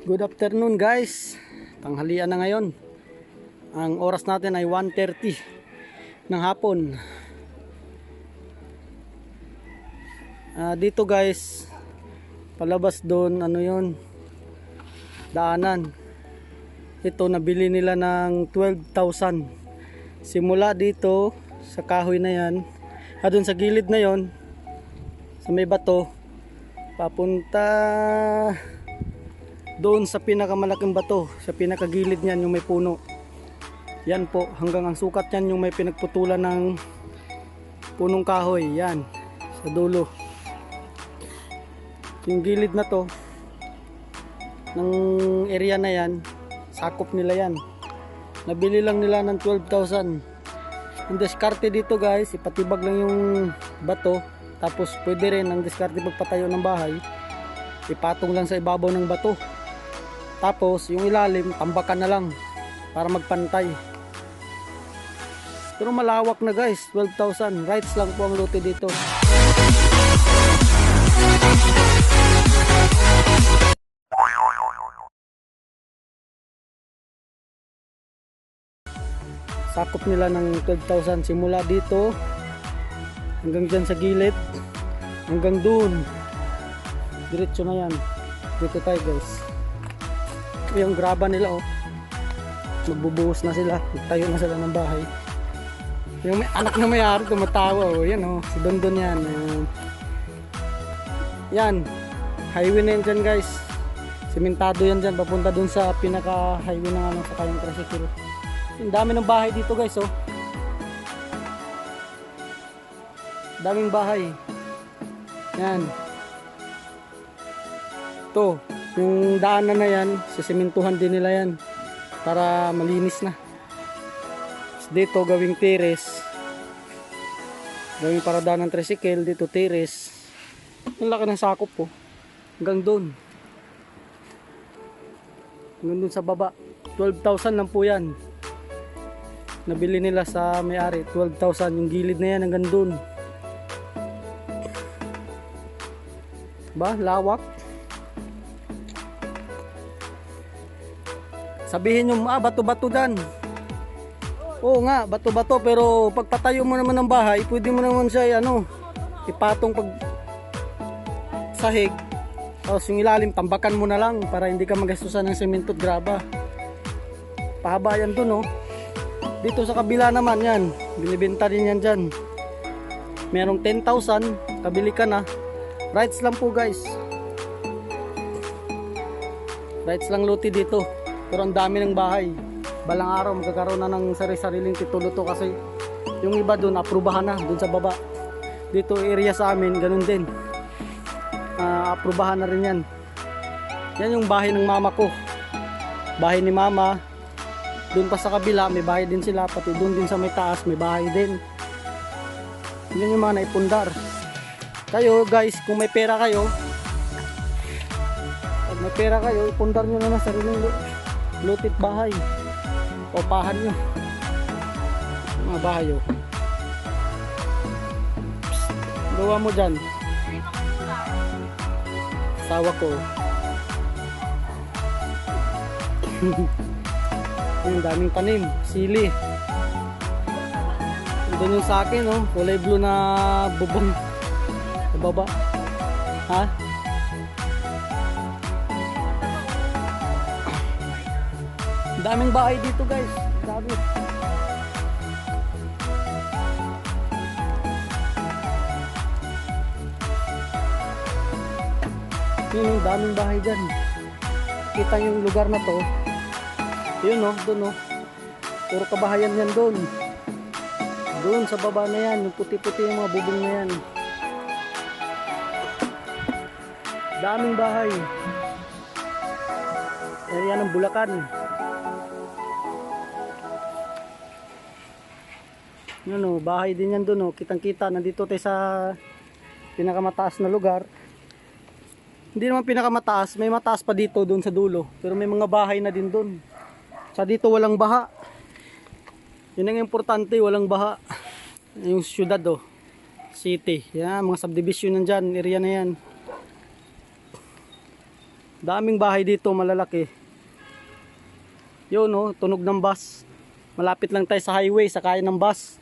Good afternoon guys. Tanghalian na ngayon. Ang oras natin ay 1.30 ng hapon. Ah, dito guys, palabas doon, ano yon daanan. Ito, nabili nila ng 12,000. Simula dito, sa kahoy na yan, ah, doon sa gilid na yon sa may bato, papunta doon sa pinakamalaking bato, sa pinakagilid niyan yung may puno. Yan po, hanggang ang sukat yan yung may pinagputulan ng punong kahoy. Yan, sa dulo. Yung gilid na to, ng area na yan, sakop nila yan. Nabili lang nila ng 12,000. Yung diskarte dito guys, ipatibag lang yung bato. Tapos pwede rin ang diskarte pagpatayo ng bahay. Ipatong lang sa ibabaw ng bato. Tapos yung ilalim, tambakan na lang para magpantay. Pero malawak na guys, 12,000. Rights lang po ang lote dito. Sakop nila ng 12,000 simula dito hanggang dyan sa gilid hanggang dun diretso na yan dito tayo guys yung graba nila oh. Magbubuhos na sila. Tayo na sila ng bahay. Yung may anak na mayari tumatawa oh. Yan oh. Si Dondon yan uh, yan. Highway na yan dyan guys. Simentado yan dyan papunta dun sa pinaka highway ng ano sa kayang tricycle. Yung dami ng bahay dito guys oh. Daming bahay. Yan. To yung daanan na yan sisimintuhan din nila yan para malinis na. Tapos dito gawing terrace gawing paradaan ng tricycle dito terrace ang laki ng sakop po hanggang doon. Hanggang doon sa baba. 12,000 lang po yan. Nabili nila sa may-ari 12,000 yung gilid na yan hanggang doon. Ba lawak sabihin nyo ah bato bato dan oo nga bato bato pero pagpatayo mo naman ng bahay pwede mo naman siya ano ipatong pag sahig. Tapos yung ilalim tambakan mo na lang para hindi ka magastusan ng semento graba. Pahaba yan dun oh. Dito sa kabila naman yan binibenta din yan dyan. Merong 10,000 kabili ka na. Rights lang po guys. Rights lang luti dito pero ang dami ng bahay. Balang araw magkakaroon na ng sari-sariling titulo to kasi yung iba doon aprubahan na doon sa baba. Dito area sa amin ganun din. Ah, aprubahan na rin yan. Yan yung bahay ng mama ko. Bahay ni mama. Doon pa sa kabila may bahay din sila. Pati doon din sa may taas may bahay din. Yun yung mga naipundar. Kayo guys kung may pera kayo pag may pera kayo ipundar nyo na ng sariling lu- lutit bahay. O pahan nyo mga bahay oh. Psst, mo dyan. Sawa ko. Yung daming tanim. Sili. Doon yung sa akin oh. Kulay blue na bubong. Sa baba. Ha daming bahay dito guys. Yun yung daming bahay dyan. Kita yung lugar na to. Yun oh doon oh. Puro kabahayan yan doon doon sa baba na yan. Yung puti-puti yung mga bubong na yan. Daming bahay. Area ng Bulacan yun oh bahay din yan doon oh. Kitang kita nandito tayo sa pinakamataas na lugar. Hindi naman pinakamataas may mataas pa dito doon sa dulo pero may mga bahay na din doon sa dito walang baha. Yun ang importante walang baha. Yung syudad oh. City. Yan mga subdivision nandyan area na yan. Daming bahay dito, malalaki. Yun oh, tunog ng bus. Malapit lang tayo sa highway, sakayan ng bus.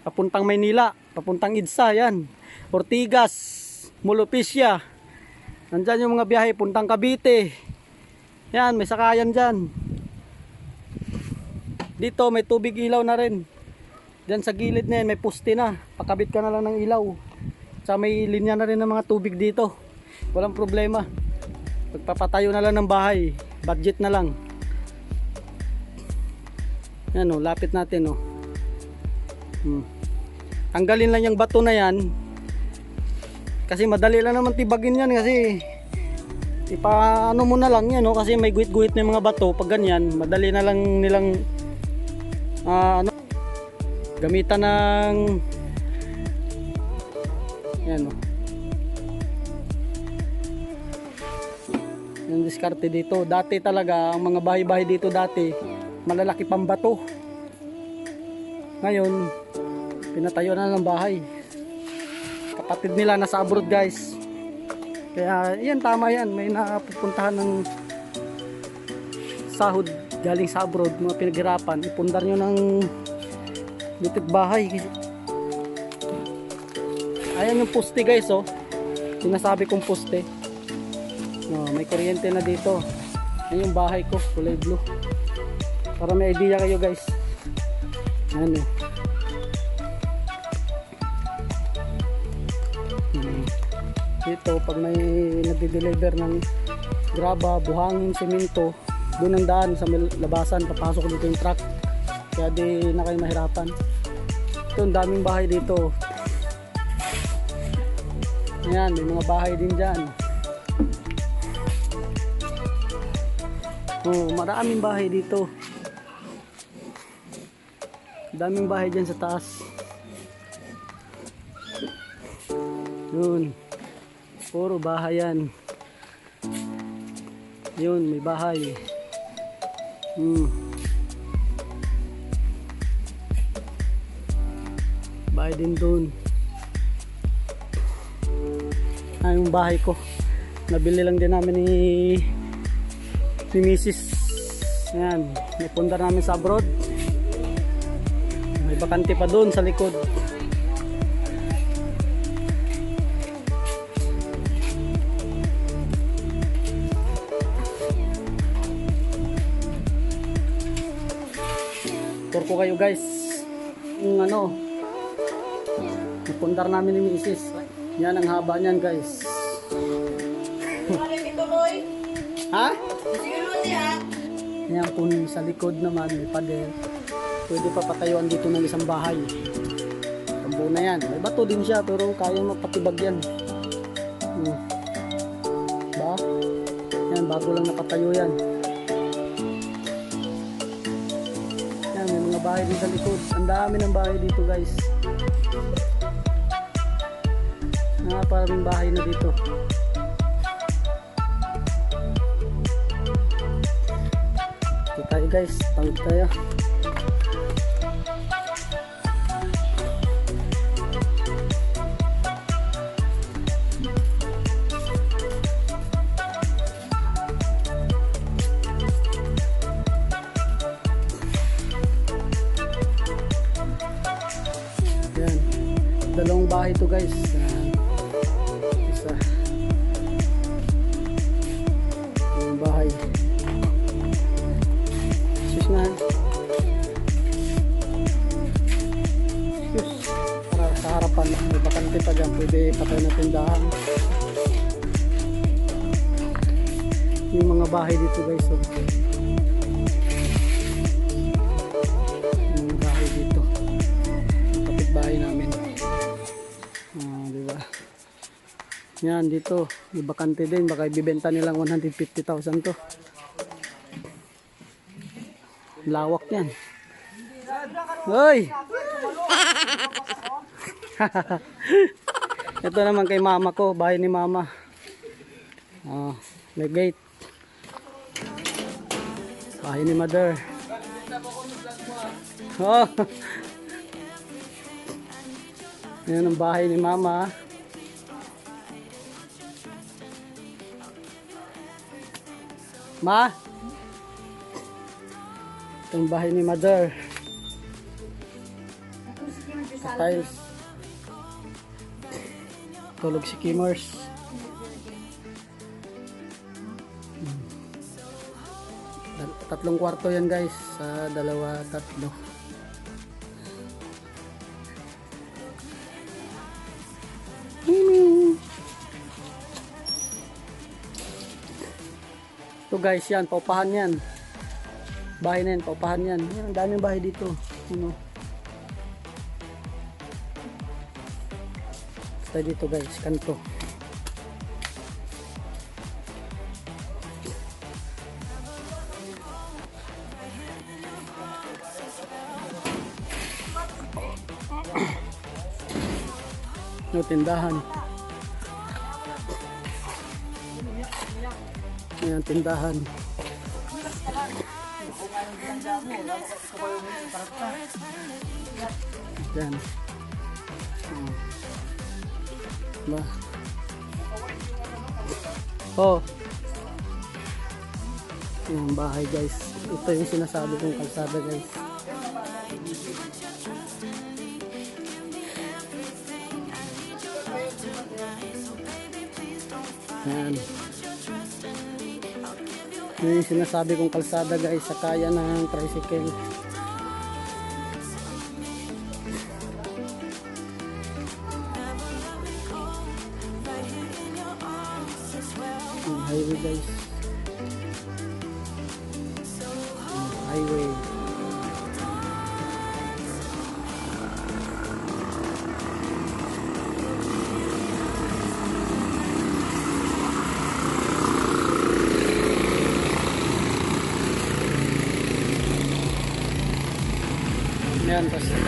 Papuntang Maynila, papuntang Idsa, yan. Ortigas, Mulupisya. Nandyan yung mga biyahe, puntang Cavite. Yan, may sakayan dyan. Dito, may tubig ilaw na rin. Diyan sa gilid na yan, may puste na. Pakabit ka na lang ng ilaw. Sa may linya na rin ng mga tubig dito. Walang problema. Pagpapatayo na lang ng bahay. Budget na lang. Yan o, lapit natin o. Hmm. Tanggalin lang yung bato na yan. Kasi madali lang naman tibagin yan kasi ipaano mo na lang yan o kasi may guhit-guhit na yung mga bato. Pag ganyan madali na lang nilang ah, ano gamitan ng yan o yung diskarte dito. Dati talaga ang mga bahay-bahay dito dati malalaki pang bato ngayon pinatayo na ng bahay. Kapatid nila nasa abroad guys. Kaya yan tama yan. May napupuntahan ng sahod galing sa abroad mga pinaghirapan. Ipundar nyo ng litik bahay. Ayan yung poste guys oh. Sinasabi kong poste. Oh, may kuryente na dito. Ayan yung bahay ko kulay blue. Para may idea kayo guys ayan oh Hmm. dito pag may nagde-deliver ng graba, buhangin, semento doon ang daan sa labasan papasok dito yung truck. Kaya di na kayo mahirapan. Ito ang daming bahay dito. Ayan may mga bahay din dyan. Oh, maraming bahay dito daming bahay dyan sa taas. Yun. Puro bahay yan yun may bahay. Hmm. bahay din doon ah yung bahay ko. Nabili lang din namin ni ni misis. Yan may pundar namin sa abroad bakante pa doon sa likod Tour ko kayo guys. Yung ano, pundar namin ni Mrs. Yan ang haba niyan guys. ha? Yan kung sa likod naman may pader. Pwede pa patayuan dito ng isang bahay. Tambo na yan. May bato din siya pero kaya mapatibag yan. Hmm. Ba? Yan, bago lang napatayo yan. Yan, may mga bahay din sa likod. Ang dami ng bahay dito guys. Nakaparaming bahay na dito. Ito tayo guys, tawid tayo. Dalawang bahay to guys. Yan. Isa. Yung bahay. Sus nga. Sus. Para sa harapan. May bakante pa dyan. Pwede patay na tindahan. Yung mga bahay dito guys. Oh. Yan dito, may bakante din, baka ibibenta nilang 150,000 to. Lawak yan. Hoy! Ito naman kay mama ko, bahay ni mama. Ah, may gate. Bahay ni mother. Oh. Yan ang bahay ni mama. Ma? Ito yung bahay ni Mother. Tiles. Tulog si Kimmers. Hmm. Tatlong kwarto yan guys. Sa dalawa, tatlo. Guys yan, paupahan yan. Bahay na yan, paupahan yan. Yan, ang daming bahay dito. Ano? Basta dito guys, kanto. No, tindahan. Ayan, tindahan. Yan. Hmm. Ba? Oh. Yung bahay guys. Ito yung sinasabi kong kalsada guys. Yan. Yun yung sinasabi kong kalsada guys sa kaya ng tricycle. Highway guys. Highway.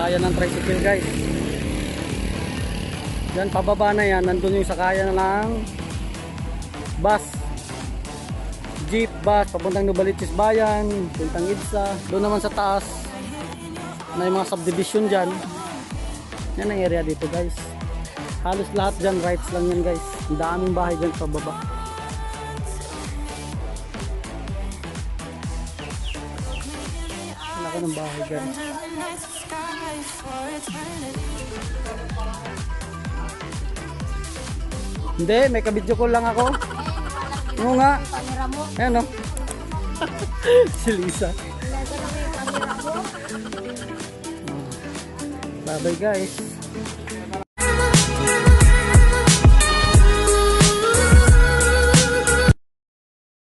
Yan, tapos kaya ng tricycle guys. Yan, pababa na yan. Nandun yung sakaya na ng bus. Jeep, bus, papuntang Nubalitis Bayan, puntang Idsa. Doon naman sa taas, na yung mga subdivision dyan. Yan ang area dito guys. Halos lahat dyan, rights lang yan guys. Ang daming bahay dyan pababa. Wala ka ng bahay dyan. Hindi, may kabidyo ko lang ako. Oo nga. Ayan o. si Lisa. Lasa na yung kamera mo. Bye bye guys.